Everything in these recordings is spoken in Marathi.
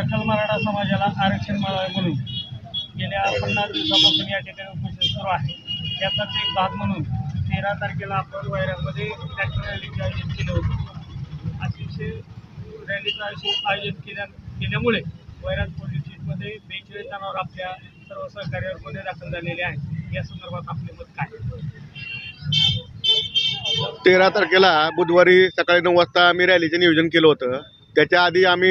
सकल मराठा समाजाला आरक्षण मिळावे म्हणून गेल्या पन्नास दिवसापासून या ठिकाणी उपोषण सुरू आहे. त्याचाच एक भाग म्हणून तेरा तारखेला आपण वैरामध्ये ट्रॅक्टर रॅलीचे आयोजन केलं होतं. अतिशय रॅलीचं आयोजन केल्या केल्यामुळे वैराज पोलीस स्टेशनमध्ये बेचाळीस जणांवर आपल्या सर्व सहकार्यावर गुन्हे दाखल झालेले आहेत. या संदर्भात आपले मत काय? तेरा तारखेला बुधवारी सकाळी नऊ वाजता आम्ही रॅलीचं नियोजन केलं होतं. त्याच्या आधी आम्ही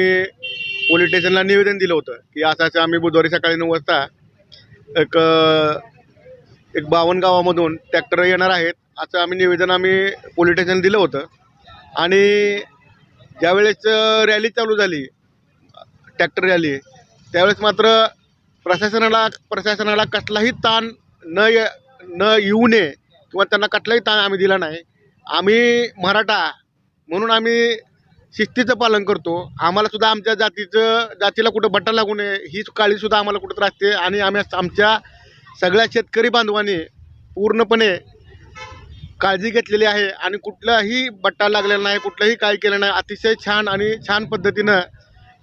पोलीस स्टेशनला निवेदन दिलं होतं की असं असं आम्ही बुधवारी सकाळी नऊ वाजता एक एक बावन्न गावामधून ट्रॅक्टर येणार आहेत असं आम्ही निवेदन आम्ही पोलीस स्टेशन दिलं होतं. आणि ज्यावेळेस रॅली चालू झाली ट्रॅक्टर रॅली त्यावेळेस मात्र प्रशासनाला प्रशासनाला कसलाही ताण न ये न येऊ नये किंवा त्यांना कसलाही ताण आम्ही दिला नाही. आम्ही मराठा म्हणून आम्ही शिस्तीचं पालन करतो. आम्हाला सुद्धा आमच्या जातीचं जातीला कुठं बट्टा लागू नये ही काळीसुद्धा आम्हाला कुठं त्रासते आणि आम्ही आमच्या सगळ्या शेतकरी बांधवांनी पूर्णपणे काळजी घेतलेली आहे. आणि कुठलाही बट्टा लागलेला नाही कुठलंही काय केलं नाही. अतिशय छान आणि छान पद्धतीनं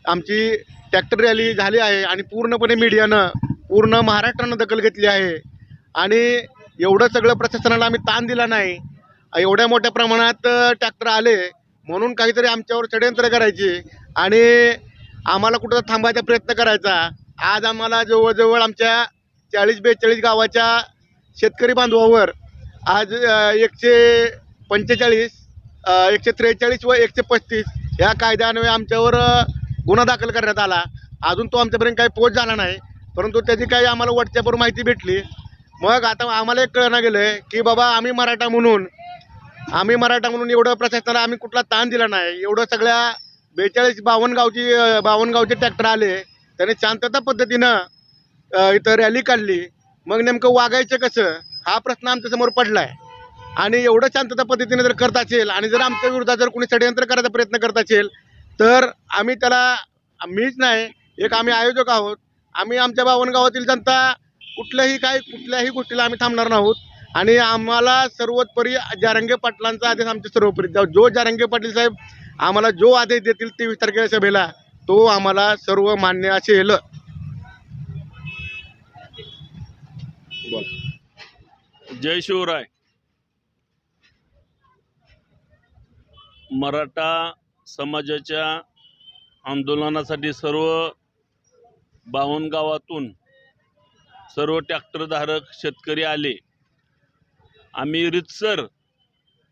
आमची ट्रॅक्टर रॅली झाली आहे. आणि पूर्णपणे मीडियानं पूर्ण महाराष्ट्रानं दखल घेतली आहे. आणि एवढं सगळं प्रशासनाला आम्ही ताण दिला नाही. एवढ्या मोठ्या प्रमाणात ट्रॅक्टर आले. म्हणून काहीतरी आमच्यावर षडयंत्र करायचे आणि आम्हाला कुठं थांबायचा प्रयत्न करायचा. आज आम्हाला जवळजवळ आमच्या चाळीस बेचाळीस गावाच्या शेतकरी बांधवावर आज एकशे पंचेचाळीस एकशे त्रेचाळीस व एकशे पस्तीस या कायद्यान्वये आमच्यावर गुन्हा दाखल करण्यात आला. अजून तो आमच्यापर्यंत काही पोच झाला नाही. परंतु त्याची काही आम्हाला व्हॉट्सॲपवर माहिती भेटली. मग आता आम्हाला एक कळणं गेलं आहे की बाबा आम्ही मराठा म्हणून आम्ही मराठा म्हणून एवढं प्रशासनाला आम्ही कुठला ताण दिला नाही. एवढं सगळ्या बेचाळीस बावनगावची बावनगावचे ट्रॅक्टर आले. त्याने शांतता पद्धतीनं इथं रॅली काढली. मग नेमकं वागायचं कसं? हा प्रश्न आमच्यासमोर पडला आहे आणि एवढं शांतता पद्धतीने जर करत असेल आणि जर आमच्या विरोधात जर कोणी षडयंत्र करायचा प्रयत्न करत असेल तर आम्ही त्याला मीच नाही एक आम्ही आयोजक आहोत. आम्ही आमच्या बावनगावातील जनता कुठल्याही काय कुठल्याही गोष्टीला आम्ही थांबणार नाहोत. आणि आम्हाला सर्वोपरी जारंगे पाटलांचा आदेश आमच्या सर्वोपरी. जो- जो जारंगे पाटील साहेब आम्हाला जो आदेश देतील तेवीस तारखेला सभेला तो आम्हाला सर्व मान्य असेल. जय शिवराय. मराठा समाजाच्या आंदोलनासाठी सर्व बावनगावातून सर्व ट्रॅक्टरधारक शेतकरी आले. आम्ही रितसर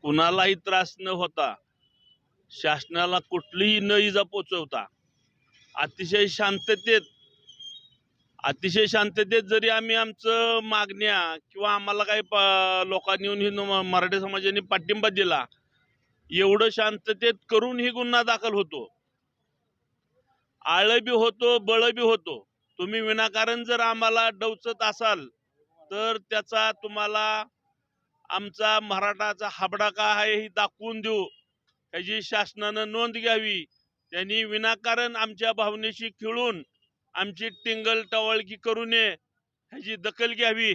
कुणालाही त्रास न होता शासनाला कुठलीही न इजा पोचवता अतिशय शांततेत अतिशय शांततेत जरी आम्ही आमचं मागण्या किंवा आम्हाला काही प- लोकांनी येऊन हिंदू मराठी समाजाने पाठिंबा दिला एवढं शांततेत करून ही गुन्हा दाखल होतो. आळ बी होतो बळ बी होतो. तुम्ही विनाकारण जर आम्हाला डवचत असाल तर त्याचा तुम्हाला आमचा मराठाचा हाबडा का आहे ही दाखवून देऊ. ह्याची शासनानं नोंद घ्यावी. त्यांनी विनाकारण आमच्या भावनेशी खिळून आमची टिंगल टवळकी करू नये. ह्याची दखल घ्यावी.